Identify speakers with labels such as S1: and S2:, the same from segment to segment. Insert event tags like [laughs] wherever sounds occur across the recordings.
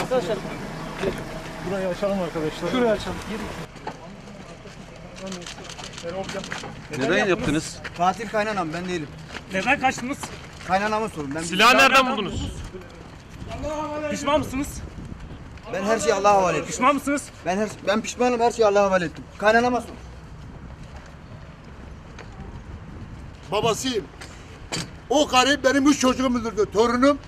S1: Arkadaşlar burayı açalım arkadaşlar. Şurayı açalım.
S2: Neden yaptınız?
S3: Katil kaynanam ben değilim.
S4: Neden kaçtınız?
S3: Kaynanamı sorun. Ben
S4: Silahı nereden buldunuz? Pişman mısınız?
S3: ben her şeyi Allah'a havale ettim.
S4: Pişman mısınız?
S3: Ben her ben pişmanım her şeyi Allah'a havale ettim. Kaynanama sor.
S5: babasıyım. O karı benim üç çocuğum öldürdü. Torunum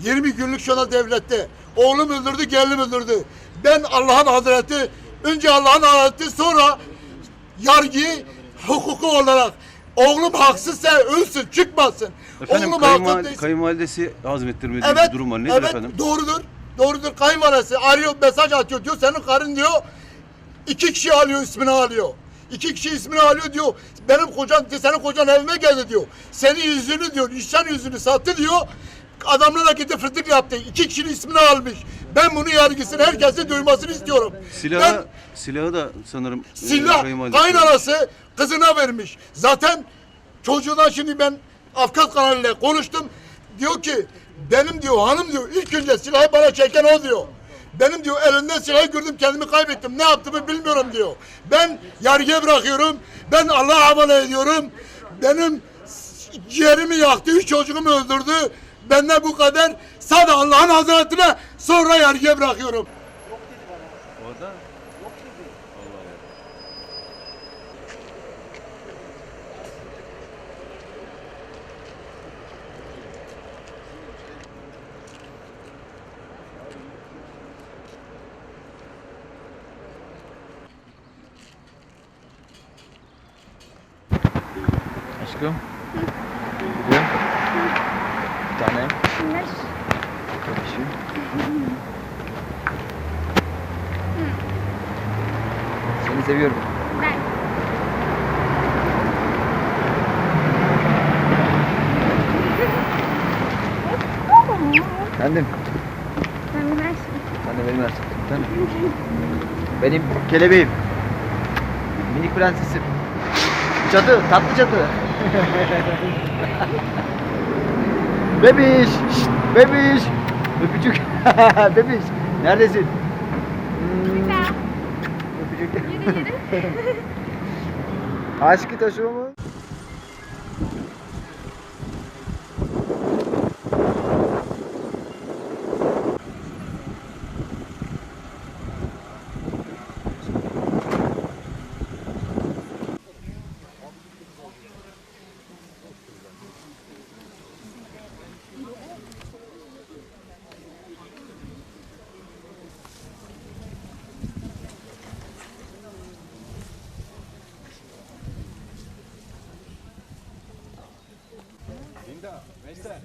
S5: 20 günlük şu anda devlette. Oğlum öldürdü, gelinim öldürdü. Ben Allah'ın hazreti, önce Allah'ın hazreti sonra yargıyı hukuku olarak oğlum haksızsa ölsün, çıkmasın.
S2: Efendim
S5: oğlum
S2: kayınval- kayınvalidesi azmettirmediği
S5: Evet,
S2: bir durum var. Nedir
S5: evet,
S2: efendim?
S5: doğrudur. Doğrudur. Kayınvalidesi arıyor, mesaj atıyor diyor. Senin karın diyor. iki kişi alıyor, ismini alıyor. İki kişi ismini alıyor diyor. Benim kocam, senin kocan evime geldi diyor. Senin yüzünü diyor, işten yüzünü sattı diyor. Adamlara gitti fırtık yaptı. İki kişinin ismini almış. Ben bunu yargısını herkesin duymasını istiyorum.
S2: Silahı,
S5: Ben-
S2: silahı da sanırım e,
S5: Silah
S2: kayınvalidesi-
S5: kaynanası kızına vermiş. Zaten çocuğuna şimdi ben Afgan kanalıyla konuştum. Diyor ki benim diyor hanım diyor ilk önce silahı bana çeken o diyor. Benim diyor elinden silahı gördüm kendimi kaybettim. Ne yaptığımı bilmiyorum diyor. Ben yargıya bırakıyorum. Ben Allah'a havale ediyorum. Benim ciğerimi yaktı. Üç çocuğumu öldürdü. Benden bu kadar. Sadece Allah'ın hazretine sonra yargıya bırakıyorum.
S2: Orada
S6: Aşkım. Bugün. Bir tane. Öpüşüm. Seni seviyorum. Kendim. Sen de benim aşkım. Sen Benim kelebeğim. Minik prensesim. Cadı, tatlı cadı. [laughs] bebiş, şşt, bebiş. Öpücük. [laughs] bebiş. Neredesin? Öpücük. [laughs] Aşkı taşıyor mu? Mestre.